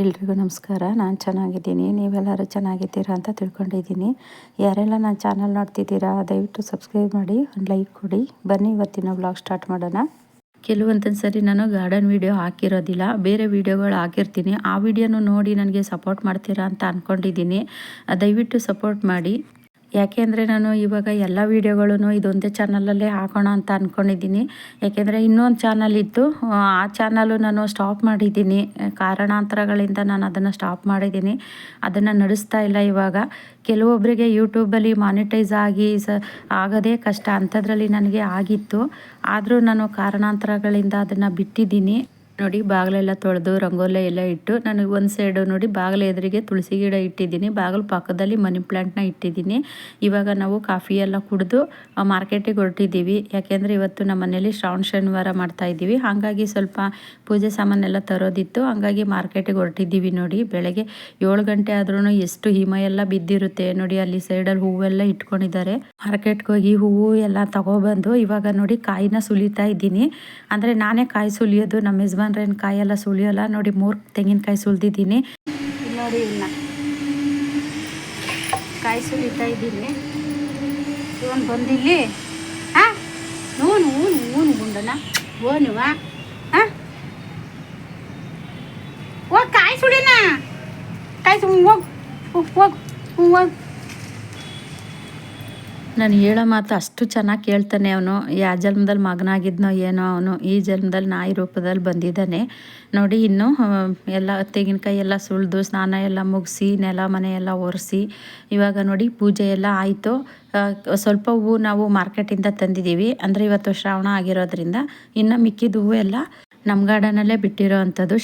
ಎಲ್ರಿಗೂ ನಮಸ್ಕಾರ. ನಾನು ಚೆನ್ನಾಗಿದ್ದೀನಿ. ನೀವೆಲ್ಲರೂ ಚೆನ್ನಾಗಿದ್ದೀರಾ ಅಂತ ತಿಳ್ಕೊಂಡಿದ್ದೀನಿ. ಯಾರೆಲ್ಲ ನನ್ನ ಚಾನಲ್ ನೋಡ್ತಿದ್ದೀರಾ, ದಯವಿಟ್ಟು ಸಬ್ಸ್ಕ್ರೈಬ್ ಮಾಡಿ, ಒಂದು ಲೈಕ್ ಕೊಡಿ. ಬನ್ನಿ ಇವತ್ತಿನ ವ್ಲಾಗ್ ಸ್ಟಾರ್ಟ್ ಮಾಡೋಣ. ಕೆಲವೊಂದೊಂದು ಸರಿ ನಾನು ಗಾರ್ಡನ್ ವೀಡಿಯೋ ಹಾಕಿರೋದಿಲ್ಲ. ಬೇರೆ ವಿಡಿಯೋಗಳು ಹಾಕಿರ್ತೀನಿ. ಆ ವಿಡಿಯೋನು ನೋಡಿ ನನಗೆ ಸಪೋರ್ಟ್ ಮಾಡ್ತೀರಾ ಅಂತ ಅಂದ್ಕೊಂಡಿದ್ದೀನಿ ದಯವಿಟ್ಟು ಸಪೋರ್ಟ್ ಮಾಡಿ. ಯಾಕೆಂದರೆ ನಾನು ಇವಾಗ ಎಲ್ಲ ವೀಡಿಯೋಗಳೂ ಇದೊಂದೇ ಚಾನಲಲ್ಲೇ ಹಾಕೋಣ ಅಂತ ಅಂದ್ಕೊಂಡಿದ್ದೀನಿ ಯಾಕೆಂದರೆ ಇನ್ನೊಂದು ಚಾನಲ್ ಇತ್ತು. ಆ ಚಾನಲು ನಾನು ಸ್ಟಾಪ್ ಮಾಡಿದ್ದೀನಿ. ಕಾರಣಾಂತರಗಳಿಂದ ನಾನು ಅದನ್ನು ಸ್ಟಾಪ್ ಮಾಡಿದ್ದೀನಿ. ಅದನ್ನು ನಡೆಸ್ತಾ ಇಲ್ಲ ಇವಾಗ. ಕೆಲವೊಬ್ಬರಿಗೆ ಯೂಟ್ಯೂಬಲ್ಲಿ ಮಾನಿಟೈಸ್ ಆಗಿ ಸ ಆಗೋದೇ ಕಷ್ಟ ಅಂಥದ್ರಲ್ಲಿ ನನಗೆ ಆಗಿತ್ತು. ಆದರೂ ನಾನು ಕಾರಣಾಂತರಗಳಿಂದ ಅದನ್ನು ಬಿಟ್ಟಿದ್ದೀನಿ. ನೋಡಿ ಬಾಗಿಲೆಲ್ಲ ತೊಳೆದು, ರಂಗೋಲೆ ಎಲ್ಲ ಇಟ್ಟು ನಾನು ಒಂದು ಸೈಡು ನೋಡಿ ಬಾಗಿಲ ಎದುರಿಗೆ ತುಳಸಿ ಗಿಡ ಇಟ್ಟಿದ್ದೀನಿ. ಬಾಗಿಲು ಪಕ್ಕದಲ್ಲಿ ಮನಿ ಪ್ಲ್ಯಾಂಟ್ನ ಇಟ್ಟಿದ್ದೀನಿ. ಇವಾಗ ನಾವು ಕಾಫಿ ಎಲ್ಲ ಕುಡಿದು ಮಾರ್ಕೆಟಿಗೆ ಹೊರಟಿದ್ದೀವಿ. ಯಾಕೆಂದರೆ ಇವತ್ತು ನಮ್ಮ ಮನೇಲಿ ಶ್ರಾವಣ ಶನಿವಾರ ಮಾಡ್ತಾ ಇದ್ದೀವಿ. ಹಾಗಾಗಿ ಸ್ವಲ್ಪ ಪೂಜೆ ಸಾಮಾನೆಲ್ಲ ತರೋದಿತ್ತು. ಹಾಗಾಗಿ ಮಾರ್ಕೆಟಿಗೆ ಹೊರಟಿದ್ದೀವಿ ನೋಡಿ. ಬೆಳಗ್ಗೆ ಏಳು ಗಂಟೆ ಆದ್ರೂ ಎಷ್ಟು ಹಿಮ ಎಲ್ಲ ಬಿದ್ದಿರುತ್ತೆ ನೋಡಿ. ಅಲ್ಲಿ ಸೈಡಲ್ಲಿ ಹೂವೆಲ್ಲ ಇಟ್ಕೊಂಡಿದ್ದಾರೆ. ಮಾರ್ಕೆಟ್ಗೆ ಹೋಗಿ ಹೂವು ಎಲ್ಲ ತಗೊಬಂದು, ಇವಾಗ ನೋಡಿ ಕಾಯಿನ ಸುಲಿತಾ ಇದ್ದೀನಿ. ಅಂದರೆ ನಾನೇ ಕಾಯಿ ಸುಲಿಯೋದು ನಮ್ಮ ಯಜಮಾನ್ ಏನು ಕಾಯೆಲ್ಲ ಸುಳಿಯೋಲ್ಲ ನೋಡಿ, ಮೂರು ತೆಂಗಿನಕಾಯಿ ಸುಲಿದಿದ್ದೀನಿ. ನೋಡಿ ಇಲ್ಲ ಕಾಯಿ ಸುಲಿತಾ ಇದ್ದೀನಿ. ಇವನು ಬಂದಿಲ್ಲಿ. ಹಾಂ? ನೂನು ಊನು ಗುಂಡನ? ಓನುವ? ಹಾಂ? ಹೋಗಿ ಕಾಯಿ ಸುಳಿನ ಕಾಯಿ ಸುಳಿ ಹೋಗ್, ಹೋಗಿ ಹೋಗಿ. ನಾನು ಹೇಳೋ ಮಾತು ಅಷ್ಟು ಚೆನ್ನಾಗಿ ಕೇಳ್ತಾನೆ ಅವನು. ಯಾವ ಜನ್ಮದಲ್ಲಿ ಮಗನಾಗಿದ್ನೋ ಏನೋ ಅವನು, ಈ ಜನ್ಮದಲ್ಲಿ ನಾಯಿ ರೂಪದಲ್ಲಿ ಬಂದಿದ್ದಾನೆ. ನೋಡಿ, ಇನ್ನು ಎಲ್ಲ ತೆಂಗಿನಕಾಯಿ ಎಲ್ಲ ಸುಳಿದು ಸ್ನಾನ ಎಲ್ಲ ಮುಗಿಸಿ, ನೆಲ ಮನೆ ಎಲ್ಲ ಒರೆಸಿ, ಇವಾಗ ನೋಡಿ ಪೂಜೆ ಎಲ್ಲ ಆಯಿತು. ಸ್ವಲ್ಪ ಹೂವು ನಾವು ಮಾರ್ಕೆಟಿಂದ ತಂದಿದ್ದೀವಿ. ಅಂದರೆ ಇವತ್ತು ಶ್ರಾವಣ ಆಗಿರೋದ್ರಿಂದ ಇನ್ನು ಮಿಕ್ಕಿದ ಹೂವು ಎಲ್ಲ ನಮ್ಮ ಗಾರ್ಡನಲ್ಲೇ ಬಿಟ್ಟಿರೋ ಅಂಥದ್ದು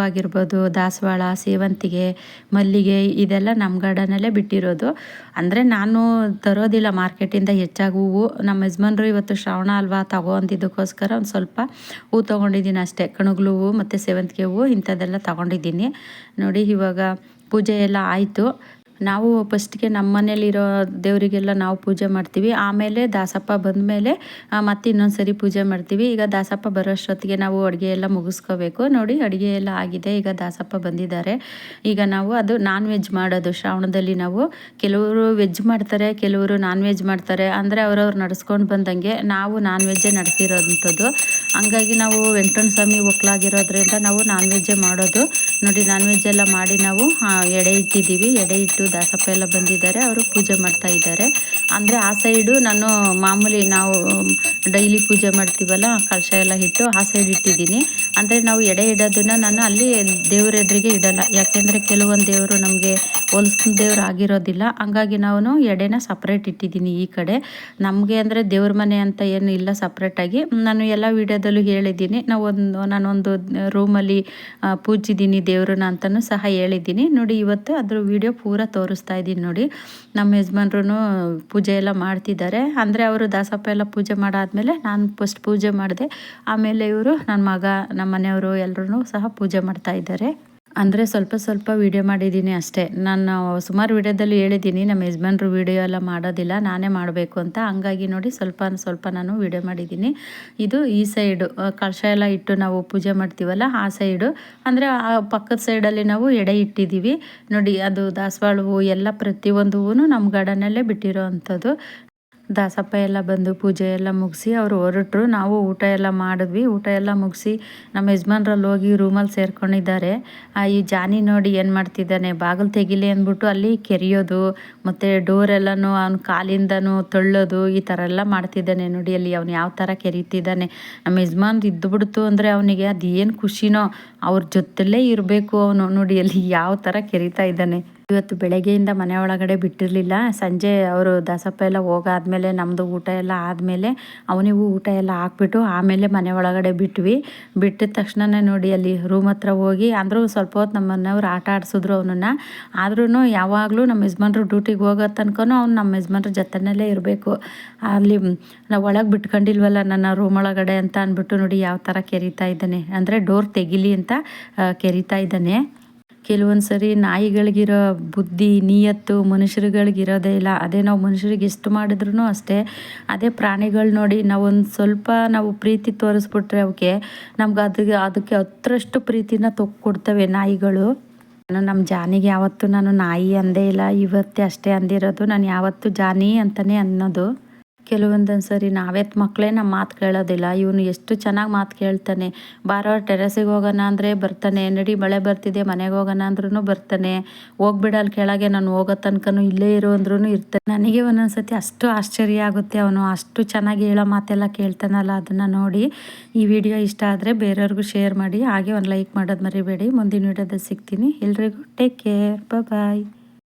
ಆಗಿರ್ಬೋದು, ದಾಸವಾಳ, ಸೇವಂತಿಗೆ, ಮಲ್ಲಿಗೆ, ಇದೆಲ್ಲ ನಮ್ಮ ಗಾರ್ಡನಲ್ಲೇ ಬಿಟ್ಟಿರೋದು. ಅಂದರೆ ನಾನು ತರೋದಿಲ್ಲ ಮಾರ್ಕೆಟಿಂದ ಹೆಚ್ಚಾಗಿ ಹೂವು. ನಮ್ಮ ಯಜಮಾನ್ರು ಇವತ್ತು ಶ್ರಾವಣ ಅಲ್ವಾ, ತಗೋ ಅಂತಿದ್ದಕ್ಕೋಸ್ಕರ ಒಂದು ಸ್ವಲ್ಪ ಹೂ ತೊಗೊಂಡಿದ್ದೀನಿ ಅಷ್ಟೇ. ಕಣಗ್ಲು ಹೂವು ಮತ್ತು ಸೇವಂತಿಗೆ ಹೂವು ಇಂಥದ್ದೆಲ್ಲ ತಗೊಂಡಿದ್ದೀನಿ. ನೋಡಿ ಇವಾಗ ಪೂಜೆ ಎಲ್ಲ ಆಯಿತು. ನಾವು ಫಸ್ಟ್ಗೆ ನಮ್ಮ ಮನೇಲಿರೋ ದೇವರಿಗೆಲ್ಲ ನಾವು ಪೂಜೆ ಮಾಡ್ತೀವಿ. ಆಮೇಲೆ ದಾಸಪ್ಪ ಬಂದಮೇಲೆ ಮತ್ತೆ ಇನ್ನೊಂದು ಸರಿ ಪೂಜೆ ಮಾಡ್ತೀವಿ. ಈಗ ದಾಸಪ್ಪ ಬರೋಷ್ಟೊತ್ತಿಗೆ ನಾವು ಅಡುಗೆ ಎಲ್ಲ ಮುಗಿಸ್ಕೋಬೇಕು. ನೋಡಿ, ಅಡುಗೆ ಎಲ್ಲ ಆಗಿದೆ. ಈಗ ದಾಸಪ್ಪ ಬಂದಿದ್ದಾರೆ. ಈಗ ನಾವು ಅದು ನಾನ್ ವೆಜ್ ಮಾಡೋದು. ಶ್ರಾವಣದಲ್ಲಿ ನಾವು ಕೆಲವರು ವೆಜ್ ಮಾಡ್ತಾರೆ, ಕೆಲವರು ನಾನ್ ವೆಜ್ ಮಾಡ್ತಾರೆ. ಅಂದರೆ ಅವರವ್ರು ನಡೆಸ್ಕೊಂಡು ಬಂದಂಗೆ ನಾವು ನಾನ್ ವೆಜ್ಜೇ ನಡೆಸಿರೋಂಥದ್ದು. ಹಂಗಾಗಿ ನಾವು ವೆಂಕಟನ ಸ್ವಾಮಿ ಒಕ್ಕಲಾಗಿರೋದ್ರಿಂದ ನಾವು ನಾನ್ ವೆಜ್ಜೇ ಮಾಡೋದು. ನೋಡಿ ನಾನ್ ವೆಜ್ ಎಲ್ಲ ಮಾಡಿ ನಾವು ಎಡೆ ಇಟ್ಟಿದ್ದೀವಿ. ಎಡೆ ಇಟ್ಟು ದಾಸಪ್ಪ ಎಲ್ಲ ಬಂದಿದ್ದಾರೆ. ಅವರು ಪೂಜೆ ಮಾಡ್ತಾ ಇದ್ದಾರೆ. ಅಂದರೆ ಆ ಸೈಡು ನಾನು ಮಾಮೂಲಿ ನಾವು ಡೈಲಿ ಪೂಜೆ ಮಾಡ್ತೀವಲ್ಲ, ಕಳಶ ಎಲ್ಲ ಇಟ್ಟು ಆ ಸೈಡ್ ಇಟ್ಟಿದ್ದೀನಿ. ಅಂದರೆ ನಾವು ಎಡೆ ಇಡೋದನ್ನು ನಾನು ಅಲ್ಲಿ ದೇವ್ರ ಎದುರಿಗೆ ಇಡಲ್ಲ. ಯಾಕೆಂದರೆ ಕೆಲವೊಂದು ದೇವರು ನಮಗೆ ದೇವ್ರು ಆಗಿರೋದಿಲ್ಲ. ಹಂಗಾಗಿ ನಾವು ಎಡೆನ ಸಪ್ರೇಟ್ ಇಟ್ಟಿದ್ದೀನಿ ಈ ಕಡೆ. ನಮಗೆ ಅಂದರೆ ದೇವ್ರ ಮನೆ ಅಂತ ಏನು ಇಲ್ಲ ಸಪ್ರೇಟಾಗಿ ನಾನು ಎಲ್ಲ ವೀಡಿಯೋದಲ್ಲೂ ಹೇಳಿದ್ದೀನಿ. ನಾವು ಒಂದು, ನಾನೊಂದು ರೂಮಲ್ಲಿ ಪೂಜಿದ್ದೀನಿ ದೇವ್ರನ್ನ ಅಂತಲೂ ಸಹ ಹೇಳಿದ್ದೀನಿ. ನೋಡಿ, ಇವತ್ತು ಅದ್ರ ವೀಡಿಯೋ ಪೂರ ತೋರಿಸ್ತಾ ಇದ್ದೀನಿ ನೋಡಿ. ನಮ್ಮ ಯಜಮಾನ್ರು ಪೂಜೆ ಎಲ್ಲ ಮಾಡ್ತಿದ್ದಾರೆ. ಅಂದರೆ ಅವರು ದಾಸಪ್ಪ ಎಲ್ಲ ಪೂಜೆ ಮಾಡಾದಮೇಲೆ ನಾನು ಫಸ್ಟ್ ಪೂಜೆ ಮಾಡಿದೆ. ಆಮೇಲೆ ಇವರು ನನ್ನ ಮಗ ನಮ್ಮ ಮನೆಯವರು ಎಲ್ಲರೂ ಸಹ ಪೂಜೆ ಮಾಡ್ತಾ ಇದ್ದಾರೆ. ಅಂದರೆ ಸ್ವಲ್ಪ ಸ್ವಲ್ಪ ವೀಡಿಯೋ ಮಾಡಿದ್ದೀನಿ ಅಷ್ಟೇ. ನಾನು ಸುಮಾರು ವೀಡಿಯೋದಲ್ಲಿ ಹೇಳಿದ್ದೀನಿ, ನಮ್ಮ ಯಜಮಾನ್ರು ವೀಡಿಯೋ ಎಲ್ಲ ಮಾಡೋದಿಲ್ಲ, ನಾನೇ ಮಾಡಬೇಕು ಅಂತ. ಹಂಗಾಗಿ ನೋಡಿ ಸ್ವಲ್ಪ ಸ್ವಲ್ಪ ನಾನು ವೀಡಿಯೋ ಮಾಡಿದ್ದೀನಿ. ಇದು ಈ ಸೈಡು ಕಳಶ ಎಲ್ಲ ಇಟ್ಟು ನಾವು ಪೂಜೆ ಮಾಡ್ತೀವಲ್ಲ, ಆ ಸೈಡು ಅಂದರೆ ಆ ಪಕ್ಕದ ಸೈಡಲ್ಲಿ ನಾವು ಎಡೆ ಇಟ್ಟಿದ್ದೀವಿ. ನೋಡಿ, ಅದು ದಾಸವಾಳ ಹೂವು ಎಲ್ಲ ಪ್ರತಿಯೊಂದು ಹೂವು ನಮ್ಮ ಗಾರ್ಡನಲ್ಲೇ ಬಿಟ್ಟಿರೋ ಅಂಥದ್ದು ದಾಸಪ್ಪ ಎಲ್ಲ ಬಂದು ಪೂಜೆ ಎಲ್ಲ ಮುಗಿಸಿ ಅವರು ಹೊರಟರು. ನಾವು ಊಟ ಎಲ್ಲ ಮಾಡಿದ್ವಿ. ಊಟ ಎಲ್ಲ ಮುಗಿಸಿ ನಮ್ಮ ಯಜಮಾನ್ರಲ್ಲಿ ಹೋಗಿ ರೂಮಲ್ಲಿ ಸೇರ್ಕೊಂಡಿದ್ದಾರೆ. ಈ ಜಾನಿ ನೋಡಿ ಏನು ಮಾಡ್ತಿದ್ದಾನೆ? ಬಾಗಿಲು ತೆಗಿಲಿ ಅಂದ್ಬಿಟ್ಟು ಅಲ್ಲಿ ಕೆರೆಯೋದು, ಮತ್ತು ಡೋರೆಲ್ಲನೂ ಅವ್ನ ಕಾಲಿಂದನೂ ತಳ್ಳೋದು ಈ ಥರ ಎಲ್ಲ ಮಾಡ್ತಿದ್ದಾನೆ ನೋಡಿ ಅಲ್ಲಿ. ಅವ್ನು ಯಾವ ಥರ ಕೆರೀತಿದ್ದಾನೆ. ನಮ್ಮ ಯಜಮಾನ್ರು ಇದ್ದುಬಿಡ್ತು ಅಂದರೆ ಅವನಿಗೆ ಅದು ಏನು ಖುಷಿನೋ, ಅವ್ರ ಜೊತೆಲೇ ಇರಬೇಕು ಅವನು ನೋಡಿ ಅಲ್ಲಿ ಯಾವ ಥರ ಕೆರಿತಾ ಇದ್ದಾನೆ. ಇವತ್ತು ಬೆಳಗ್ಗೆಯಿಂದ ಮನೆ ಒಳಗಡೆ ಬಿಟ್ಟಿರಲಿಲ್ಲ. ಸಂಜೆ ಅವರು ದಾಸಪ್ಪ ಎಲ್ಲ ಹೋಗಾದ್ಮೇಲೆ ನಮ್ಮದು ಊಟ ಎಲ್ಲ ಆದಮೇಲೆ ಅವನಿಗೂ ಊಟ ಎಲ್ಲ ಹಾಕ್ಬಿಟ್ಟು ಆಮೇಲೆ ಮನೆ ಒಳಗಡೆ ಬಿಟ್ವಿ. ಬಿಟ್ಟಿದ ತಕ್ಷಣನೇ ನೋಡಿ ಅಲ್ಲಿ ರೂಮ್ ಹತ್ರ ಹೋಗಿ, ಅಂದರೂ ಸ್ವಲ್ಪ ಹೊತ್ತು ನಮ್ಮ ಮನೆಯವ್ರು ಆಟ ಆಡಿಸಿದ್ರು ಅವನನ್ನು. ಆದ್ರೂ ಯಾವಾಗಲೂ ನಮ್ಮ ಯಜಮಾನ್ರು ಡ್ಯೂಟಿಗೆ ಹೋಗೋ ತನಕನೂ ಅವ್ನು ನಮ್ಮ ಯಜಮಾನ್ರ ಜೊತೆನಲ್ಲೇ ಇರಬೇಕು. ಅಲ್ಲಿ ನಾವು ಒಳಗೆ ಬಿಟ್ಕೊಂಡಿಲ್ವಲ್ಲ ನನ್ನ ರೂಮ್ ಒಳಗಡೆ ಅಂತ ಅಂದ್ಬಿಟ್ಟು ನೋಡಿ ಯಾವ ಥರ ಕೆರಿತಾ ಇದ್ದಾನೆ. ಅಂದರೆ ಡೋರ್ ತೆಗಿಲಿ ಅಂತ ಕೆರಿತಾ ಇದ್ದಾನೆ. ಕೆಲವೊಂದು ಸರಿ ನಾಯಿಗಳಿಗಿರೋ ಬುದ್ಧಿ, ನಿಯತ್ತು, ಮನುಷ್ಯರುಗಳಿಗಿರೋದೇ ಇಲ್ಲ. ಅದೇ ನಾವು ಮನುಷ್ಯರಿಗೆ ಎಷ್ಟು ಮಾಡಿದ್ರೂ ಅಷ್ಟೇ. ಅದೇ ಪ್ರಾಣಿಗಳು ನೋಡಿ ನಾವು ಸ್ವಲ್ಪ ನಾವು ಪ್ರೀತಿ ತೋರಿಸ್ಬಿಟ್ರೆ ಅವಕ್ಕೆ ನಮ್ಗೆ ಅದಕ್ಕೆ ಅದಕ್ಕೆ ಹತ್ತರಷ್ಟು ಪ್ರೀತಿನ ತೊಕ್ಕೊಡ್ತವೆ ನಾಯಿಗಳು. ನಾನು ನಮ್ಮ ಜಾನಿಗೆ ಯಾವತ್ತೂ ನಾನು ನಾಯಿ ಅಂದೇ ಇಲ್ಲ. ಇವತ್ತೇ ಅಷ್ಟೇ ಅಂದಿರೋದು. ನಾನು ಯಾವತ್ತೂ ಜಾನಿ ಅಂತಲೇ ಅನ್ನೋದು. ಕೆಲವೊಂದೊಂದು ಸರಿ ನಾವೇತ್ ಮಕ್ಕಳೇ ನಮ್ಮ ಮಾತು ಕೇಳೋದಿಲ್ಲ. ಇವನು ಎಷ್ಟು ಚೆನ್ನಾಗಿ ಮಾತು ಕೇಳ್ತಾನೆ. ಬಾರೋ ಟೆರೆಸಿಗೆ ಹೋಗೋಣ ಅಂದರೆ ಬರ್ತಾನೆ. ನಡಿ ಮಳೆ ಬರ್ತಿದೆ, ಮನೆಗೆ ಹೋಗೋಣ ಅಂದ್ರೂ ಬರ್ತಾನೆ. ಹೋಗ್ಬಿಡಲ್ ಕೆಳಗೆ, ನಾನು ಹೋಗೋ ತನಕನೂ ಇಲ್ಲೇ ಇರು ಅಂದ್ರೂ ಇರ್ತಾನೆ. ನನಗೆ ಒಂದೊಂದು ಸತಿ ಅಷ್ಟು ಆಶ್ಚರ್ಯ ಆಗುತ್ತೆ. ಅವನು ಅಷ್ಟು ಚೆನ್ನಾಗಿ ಹೇಳೋ ಮಾತೆಲ್ಲ ಕೇಳ್ತಾನಲ್ಲ ಅದನ್ನು ನೋಡಿ. ಈ ವಿಡಿಯೋ ಇಷ್ಟ ಆದರೆ ಬೇರೆಯವ್ರಿಗೂ ಶೇರ್ ಮಾಡಿ. ಹಾಗೆ ಒಂದು ಲೈಕ್ ಮಾಡೋದು ಮರಿಬೇಡಿ. ಮುಂದಿನ ವಿಡಿಯೋದಲ್ಲಿ ಸಿಗ್ತೀನಿ. ಎಲ್ರಿಗೂ ಟೇಕ್ ಕೇರ್. ಬಾಯ್